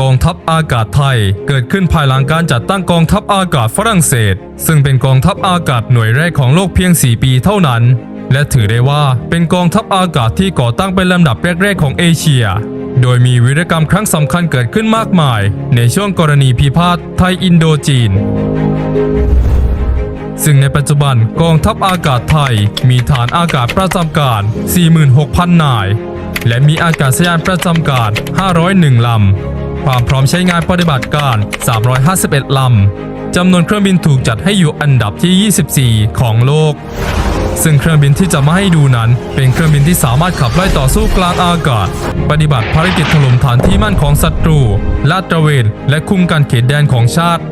กองทัพอากาศไทย เกิดขึ้นภายหลังการจัดตั้งกองทัพอากาศฝรั่งเศส ซึ่งเป็นกองทัพอากาศหน่วยแรกของโลกเพียง 4 ปีเท่านั้น และถือได้ว่าเป็นกองทัพอากาศที่ก่อตั้งเป็นลำดับแรก ๆ ของเอเชีย โดยมีวิรกรรมครั้งสำคัญเกิดขึ้นมากมาย ในช่วงกรณีพิพาทไทยอินโดจีนซึ่งในปัจจุบันกองทัพอากาศไทย มีฐานอากาศประจำการ 46,000 นาย และมีอากาศยานประจำการ 501 ลำ ความพร้อมใช้งานปฏิบัติการ 351 ลำ จำนวนเครื่องบินถูกจัดให้อยู่อันดับที่ 24 ของโลก ซึ่งเครื่องบินที่จะมาให้ดูนั้น เป็นเครื่องบินที่สามารถขับไล่ต่อสู้กลางอากาศ ปฏิบัติภารกิจถล่มฐานที่มั่นของศัตรู ลาดตระเวน และคุมการเขตแดนของชาติ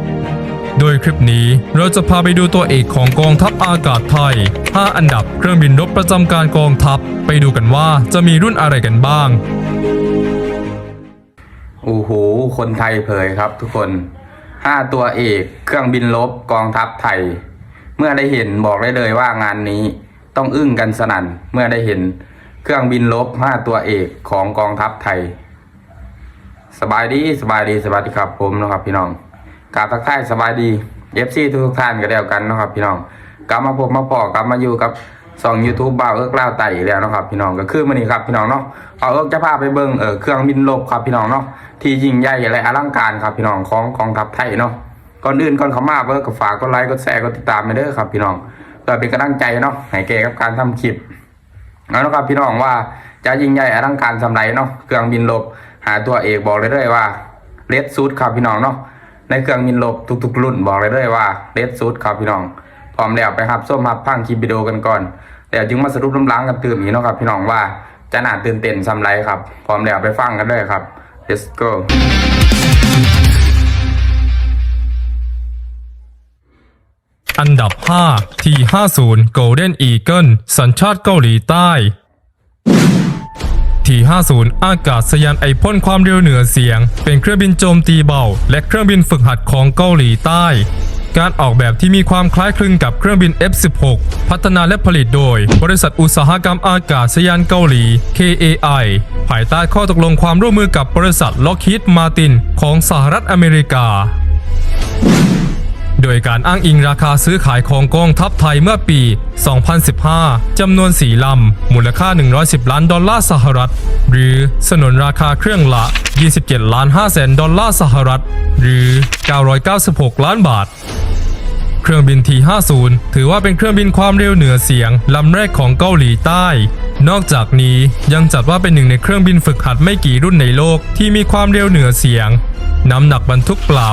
โดยคลิปนี้เราจะพาไปดูตัวเอกของกองทัพอากาศไทย 5 อันดับเครื่องบินรบประจำการกองทัพ ไปดูกันว่าจะมีรุ่นอะไรกันบ้าง โอ้โห คนไทยเผยครับทุกคน5ตัวเอกเครื่องบินลบกองทัพไทย เมื่อได้เห็นบอกได้เลยว่างานนี้ต้องอึ้งกันสนั่นเมื่อได้เห็นเครื่องบินลบ5ตัวเอกของกองทัพไทย สบายดีสบายดีสบายดีครับผมนะครับพี่น้องกาบทักทายสบายดีเอฟซีทุกท่านก็แล้วกันนะครับพี่น้องกลับมาพบมาพอกลับมาอยู่กับ สองยูทูบบ่าวเอิกล่าวไต่อีกแล้วนะครับพี่น้องก็คือมันนี้ครับพี่น้องเนาะเอาเอิกจะพาไปเบิ่งเออเครื่องบินลบครับพี่น้องเนาะที่ยิ่งใหญ่และอลังการครับพี่น้องของกองทัพไทยเนาะก่อนอื่นก่อนเขามาเบิ่งก็ฝากกดไลค์กดแชร์กดติดตามไปเด้อครับพี่น้องเพื่อเป็นกำลังใจเนาะให้แก่กับการทำคลิปเอาละครับพี่น้องว่าจะยิ่งใหญ่อลังการสำไรเนาะเครื่องบินลบหาตัวเอกบอกเลยด้วยว่าเลดซูดครับพี่น้องเนาะในเครื่องบินลบทุกๆ รุ่นบอกเลยด้วยว่าเลดซูดครับพี่น้อง พร้อมแล้วไปครับส้มรับพังคลิปวิดีโอกันก่อนแต่จึงมาสรุปล้มล้างกันตื่นอีกเนาะครับ พี่น้องว่าจะหนาตื่นเต้นสำไรครับ พร้อมแล้วไปฟังกันเลยครับ let's go อันดับ5 T50 Golden Eagle สัญชาติเกาหลีใต้ T50 อากาศยานไอพ่นความเร็วเหนือเสียง เป็นเครื่องบินโจมตีเบา และเครื่องบินฝึกหัดของเกาหลีใต้ การออกแบบที่มีความคล้ายคลึงกับเครื่องบิน F16 พัฒนาและผลิตโดย บริษัทอุตสาหกรรมอากาศยานเกาหลี KAI ภายใต้ข้อตกลงความร่วมมือกับบริษัท Lockheed Martin ของสหรัฐอเมริกา โดยการอ้างอิงราคาซื้อขายของกองทัพไทยเมื่อปี 2015 จำนวน 4 ลำ มูลค่า 110 ล้านดอลลาร์สหรัฐ หรือสนนราคาเครื่องละ 27 ล้าน5แสนดอลลาร์สหรัฐ หรือ 996 ล้านบาท เครื่องบิน T50 ถือว่าเป็นเครื่องบินความเร็วเหนือเสียงลำแรกของเกาหลีใต้ นอกจากนี้ยังจัดว่าเป็นหนึ่งในเครื่องบินฝึกหัดไม่กี่รุ่นในโลกที่มีความเร็วเหนือเสียง น้ำหนักบรรทุกเปล่า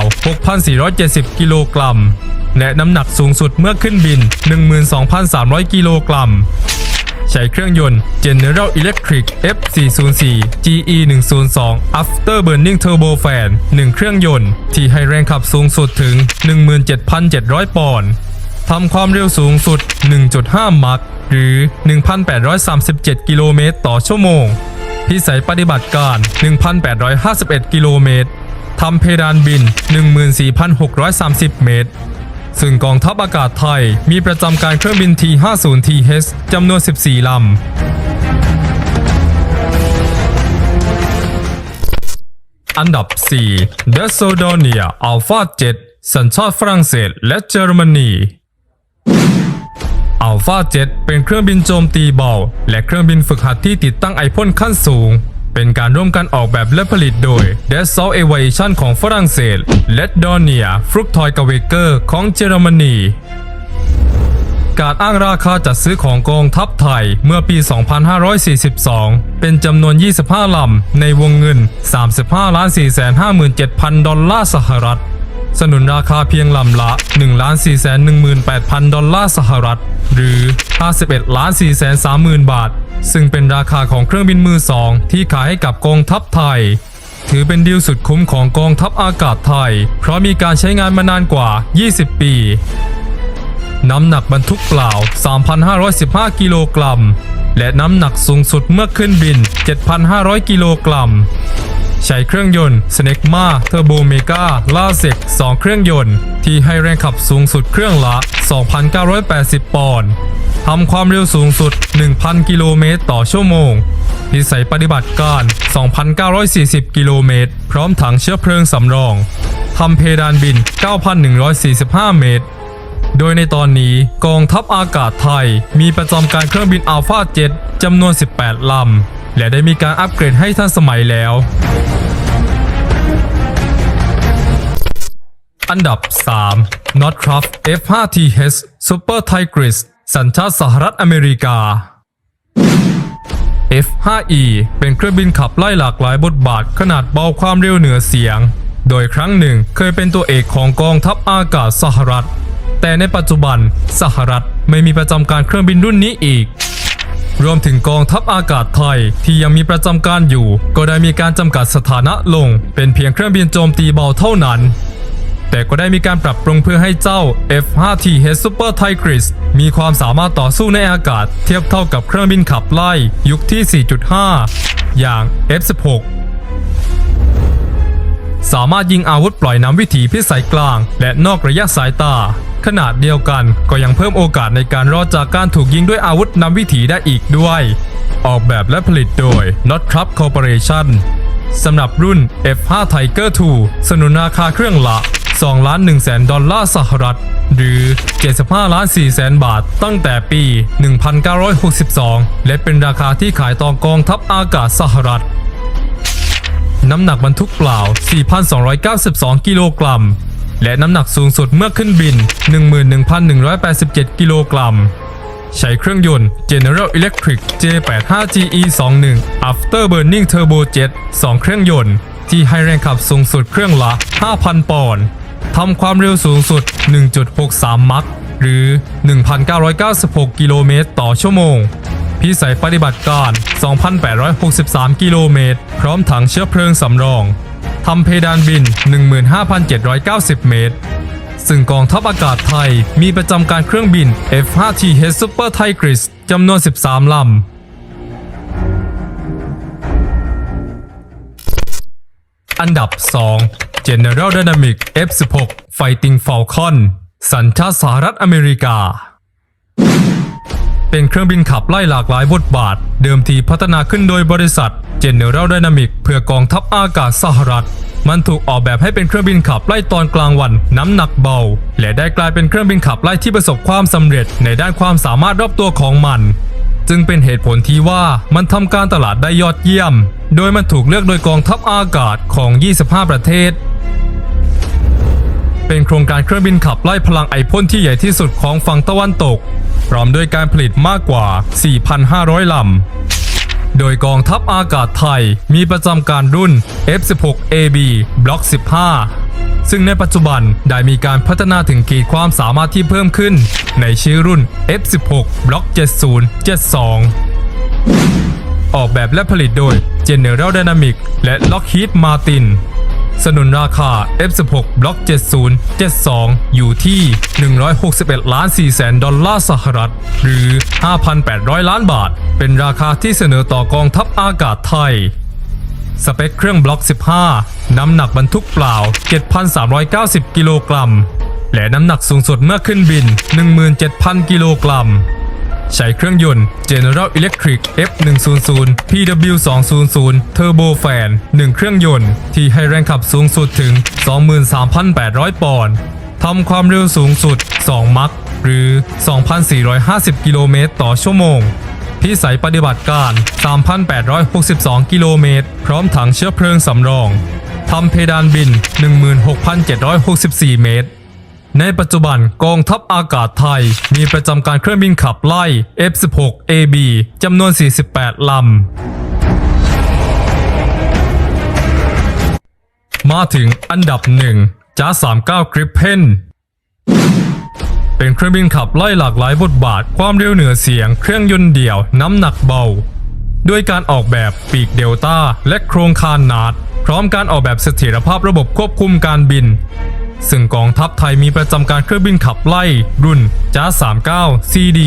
6,470 กิโลกรัม และน้ำหนักสูงสุดเมื่อขึ้นบิน 12,300 กิโลกรัม ใช้เครื่องยนต์ General Electric F404 GE 102 Afterburning Turbofan 1 เครื่องยนต์ ที่ให้แรงขับสูงสุดถึง 17,700 ปอนด์ทำความเร็วสูงสุด 1.5 มัค หรือ 1,837 กิโลเมตรต่อชั่วโมง พิสัยปฏิบัติการ 1,851 กิโลเมตร ทำเพดานบิน 14,630 เมตร ซึ่งกองทัพอากาศไทยมีประจำการเครื่องบิน T50TH จำนวน 14 ลำอันดับ 4 d e s o d o n i a Alpha 7 สัญชาติฝรั่งเศสและเยอรมนี Alpha 7 เป็นเครื่องบินโจมตีเบา และเครื่องบินฝึกหัดที่ติดตั้งไอพ่นขั้นสูง เป็นการร่วมกันออกแบบและผลิตโดย Dassault Aviation ของฝรั่งเศส และ Dornier Flugtoy g a w e g e r ของเยอรมนีการอ้างราคาจัดซื้อของกองทัพไทยเมื่อปี 2542 เป็นจำนวน 25 ลำ ในวงเงิน 35 457,000 ดอลลาร์สหรัฐ สนุนราคาเพียงลำละ 1 4 1 8 0 0 0 ดอลลาร์สหรัฐ หรือ 51 4 3 0 0 0 0 บาท ซึ่งเป็นราคาของเครื่องบินมือสอง ที่ขายให้กับกองทัพไทย ถือเป็นดีลสุดคุ้มของกองทัพอากาศไทย เพราะมีการใช้งานมานานกว่า 20 ปี น้ำหนักบรรทุกเปล่า 3,515 กิโลกรัม และน้ำหนักสูงสุดเมื่อขึ้นบิน 7,500 กิโลกรัม ใช้เครื่องยนต์ Snecma Turbo Mega l a s e c 2 เครื่องยนต์ ที่ให้แรงขับสูงสุดเครื่องละ 2,980 ปอนด์ทำความเร็วสูงสุด 1,000 กิโลเมตรต่อชั่วโมงพิสัยปฏิบัติการ 2,940 กิโลเมตร พร้อมถังเชื้อเพลิงสำรอง ทำเพดานบิน 9,145 เมตร โดยในตอนนี้กองทัพอากาศไทย มีประจำการเครื่องบินอัลฟาเจ็ดจำนวน 18 ลำ และได้มีการอัปเกรดให้ทันสมัยแล้ว อันดับ 3 Northrop F5TH Super Tigris สัญชาติสหรัฐอเมริกา F5E เป็นเครื่องบินขับไล่หลากหลายบทบาทขนาดเบาความเร็วเหนือเสียง โดยครั้งหนึ่งเคยเป็นตัวเอกของกองทัพอากาศสหรัฐ แต่ในปัจจุบันสหรัฐไม่มีประจำการเครื่องบินรุ่นนี้อีก รวมถึงกองทัพอากาศไทยที่ยังมีประจำการอยู่ ก็ได้มีการจำกัดสถานะลง เป็นเพียงเครื่องบินโจมตีเบาเท่านั้น แต่ก็ได้มีการปรับปรุงเพื่อให้เจ้า F5TH Super Tigris มีความสามารถต่อสู้ในอากาศ เทียบเท่ากับเครื่องบินขับไล่ยุคที่ 4.5 อย่าง F16 สามารถยิงอาวุธปล่อยน้ำวิถีพิสัยกลาง และนอกระยะสายตา ขนาดเดียวกันก็ยังเพิ่มโอกาสในการรอดจากการถูกยิงด้วยอาวุธนำวิถีได้อีกด้วย ออกแบบและผลิตโดย Northrop Corporation สำหรับรุ่น F5 Tiger II สนุนราคาเครื่องละ2ล้าน1แสนดอลลาร์สหรัฐ หรือ 75ล้าน4แสนบาท ตั้งแต่ปี 1962 และเป็นราคาที่ขายต่อกองทัพอากาศสหรัฐ น้ำหนักบรรทุกเปล่า 4,292 กิโลกรัม และน้ำหนักสูงสุดเมื่อขึ้นบิน 11,187 กิโลกรัม ใช้เครื่องยนต์ General Electric J85GE21 Afterburning Turbojet 2 เครื่องยนต์ ที่ให้แรงขับสูงสุดเครื่องละ 5,000 ปอนด์ทำความเร็วสูงสุด 1.63 มัคหรือ 1,996 กิโลเมตรต่อชั่วโมง พิสัยปฏิบัติการ 2,863 กิโลเมตร พร้อมถังเชื้อเพลิงสำรอง ทำเพดานบิน 15,790 เมตร ซึ่งกองทัพอากาศไทยมีประจำการเครื่องบิน F5TH Super Tigris จำนวน 13 ลำอันดับ 2 General Dynamic F16 Fighting Falcon สัญชาติสหรัฐอเมริกา เป็นเครื่องบินขับไล่หลากหลายบทบาท เดิมทีพัฒนาขึ้นโดยบริษัท General Dynamic เพื่อกองทัพอากาศสหรัฐ มันถูกออกแบบให้เป็นเครื่องบินขับไล่ตอนกลางวัน น้ำหนักเบา และได้กลายเป็นเครื่องบินขับไล่ที่ประสบความสำเร็จในด้านความสามารถรอบตัวของมัน จึงเป็นเหตุผลที่ว่ามันทำการตลาดได้ยอดเยี่ยม โดยมันถูกเลือกโดยกองทัพอากาศของ 25 ประเทศ เป็นโครงการเครื่องบินขับไล่พลังไอพ่นที่ใหญ่ที่สุดของฝั่งตะวันตก พร้อมด้วยการผลิตมากกว่า 4,500 ลำ โดยกองทัพอากาศไทยมีประจำการรุ่น F16AB Block 15 ซึ่งในปัจจุบันได้มีการพัฒนาถึงขีดความสามารถที่เพิ่มขึ้น ในชื่อรุ่น F16 Block 70 72 ออกแบบและผลิตโดย General Dynamics และ Lockheed Martin สนุนราคา F16 บล็อก70 72 อยู่ที่ 161ล้าน4แสนดอลลาร์สหรัฐ หรือ 5,800 ล้านบาท เป็นราคาที่เสนอต่อกองทัพอากาศไทย สเปคเครื่องบล็อก 15 น้ำหนักบรรทุกเปล่า 7,390 กิโลกรัม และน้ำหนักสูงสุดเมื่อขึ้นบิน 17,000 กิโลกรัม ใช้เครื่องยนต์ General Electric F100 PW200 Turbo Fan 1 เครื่องยนต์ ที่ให้แรงขับสูงสุดถึง 23,800 ปอนด์ทำความเร็วสูงสุด 2 มัคหรือ 2,450 กิโลเมตรต่อชั่วโมง พิสัยปฏิบัติการ 3,862 กิโลเมตร พร้อมถังเชื้อเพลิงสำรอง ทำเพดานบิน 16,764 เมตร ในปัจจุบันกองทัพอากาศไทย มีประจำการเครื่องบินขับไล่ F16AB จำนวน 48 ลำ มาถึงอันดับหนึ่งจ้า39 Gripen เป็นเครื่องบินขับไล่หลากหลายบทบาท ความเร็วเหนือเสียง เครื่องยนต์เดี่ยว น้ำหนักเบา ด้วยการออกแบบปีกเดลต้าและโครงคานนาด พร้อมการออกแบบเสถียรภาพระบบควบคุมการบิน ซึ่งกองทัพไทยมีประจำการเครื่องบินขับไล่ รุ่นจ้า39 CD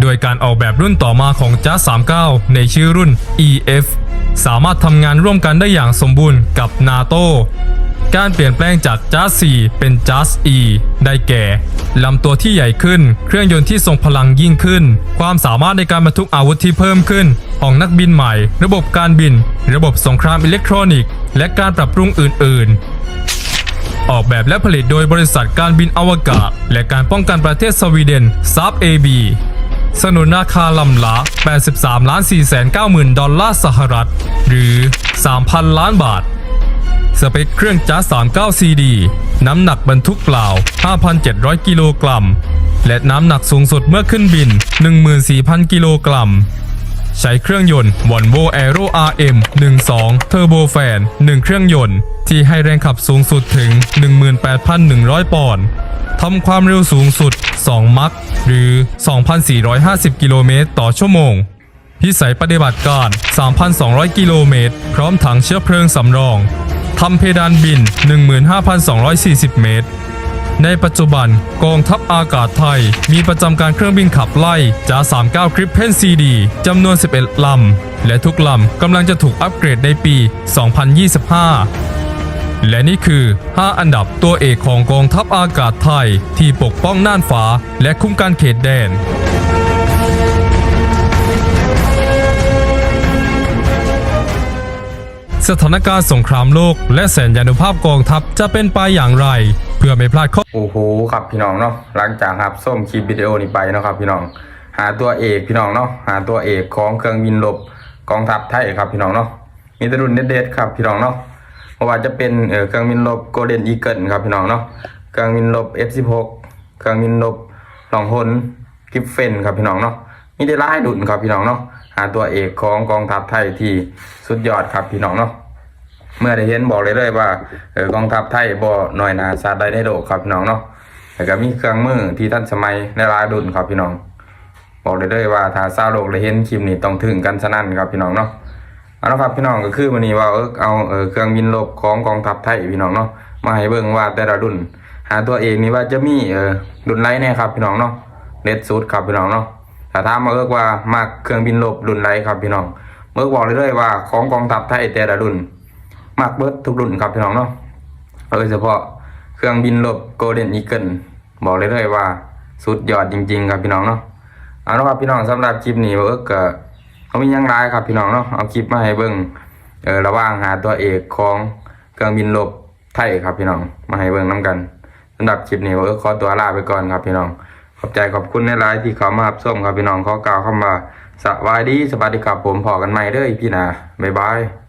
โดยการออกแบบรุ่นต่อมาของจัส39 ในชื่อรุ่น EF สามารถทำงานร่วมกันได้อย่างสมบูรณ์กับ NATO การเปลี่ยนแปลงจากจัส4เป็นจัส E ได้แก่ลำตัวที่ใหญ่ขึ้น เครื่องยนต์ที่ทรงพลังยิ่งขึ้น ความสามารถในการบรรทุกอาวุธที่เพิ่มขึ้น ของนักบินใหม่ ระบบการบิน ระบบสงครามอิเล็กทรอนิกส์ และการปรับปรุงอื่น ๆ ออกแบบและผลิตโดยบริษัทการบินอวกาศ และการป้องกันประเทศสวีเดนซับ AB สนุนราคาลำละ 83ล้าน4 9 0 0 0 ดอลลาร์สหรัฐ หรือ 3,000 ล้านบาท สเปคเครื่องจ้า39 CD น้ำหนักบรรทุกเปล่า 5,700 กิโลกรัม และน้ำหนักสูงสุดเมื่อขึ้นบิน 14,000 กิโลกรัม ใช้เครื่องยนต์ Volvo Aero RM 12 Turbo Fan 1 เครื่องยนต์ ที่ให้แรงขับสูงสุดถึง 18,100 ปอนด์ทำความเร็วสูงสุด 2 มัคหรือ 2,450 กิโลเมตรต่อชั่วโมง พิสัยปฏิบัติการ 3,200 กิโลเมตร พร้อมถังเชื้อเพลิงสำรอง ทำเพดานบิน 15,240 เมตร ในปัจจุบันกองทัพอากาศไทย มีประจำการเครื่องบินขับไล่จา39คริปเพนซีดีจำนวน 11 ลำ และทุกลำกำลังจะถูกอัปเกรดในปี 2025 และนี่คือ 5 อันดับตัวเอกของกองทัพอากาศไทย ที่ปกป้องน่านฟ้าและคุ้มกันเขตแดนสถานการณ์สงครามโลกและแสนยานุภาพกองทัพจะเป็นไปอย่างไร เพื่อไม่พลาดข้อโอ้โหครับพี่น้องเนาะหลังจากครับส้มคลิปวิดีโอนี้ไปเนาะครับพี่น้องหาตัวเอกพี่น้องเนาะหาตัวเอกของเครื่องบินรบกองทัพไทยครับพี่น้องเนาะมีแตรุ่นเด็ดๆครับพี่น้องเนาะเพราะว่าจะเป็นเอ่อเครื่องบินรบโกลเด้นอีเกิลครับพี่น้องเนาะเครื่องบินรบ F16 เครื่องบินรบหลองหนกิฟเฟนครับพี่น้องเนาะมีได้หลายดุนครับพี่น้องเนาะหาตัวเอกของกองทัพไทยที่สุดยอดครับพี่น้องเนาะ เมื่อได้เห็นบอกเลยเลยว่าเออกองทัพไทยบ่หน่อยนาซาดใดในโลกครับพี่น้องเนาะแต่ก็มีเครื่องมือที่ทันสมัยในราดุนครับพี่น้อง บอกเลยเลยว่าถ้าซาโลกได้เห็นคลิปนี้ต้องถึงกันสนั่นครับพี่น้องเนาะเอาละครับพี่น้องก็คือวันนี้ว่าเออเอาเออเครื่องบินรบของกองทัพไทยพี่น้องเนาะมาให้เบิ่งว่าแต่ละรุ่น หาตัวเองนี่ว่าจะมีเออรุ่นไรแน่ครับพี่น้องเนาะเลดสุดครับพี่น้องเนาะถ้าถามมาเอิกว่ามากเครื่องบินรบรุ่นไรครับพี่น้องเมื่อบอกเลยเลยว่าของกองทัพไทยแต่ละรุ่น มากเบิดทุกรุ่นครับพี่น้องเนาะโดยเฉพาะเครื่องบินรบโกลเด้นอีเกิลบอกเลยเลยว่าสุดยอดจริง ๆ ครับพี่น้องเนาะเอาละครับพี่น้องสำหรับคลิปนี้เอิกก็เขามียังไลครับพี่น้องเนาะเอาคลิปมาให้เบิ่งเออระว่างหาตัวเอกของเครื่องบินรบไทยครับพี่น้องมาให้เบิ่งน้กันสำหรับคลิปนี้เอิกขอตัวลาไปก่อนครับพี่น้องขอบใจขอบคุณในไลน์ที่เขามารับส้มครับพี่น้องขอกล่าวคำว่าสวัสดีสวัสดีครับผมพอกันใหม่เด้อพี่นาบ๊ายบาย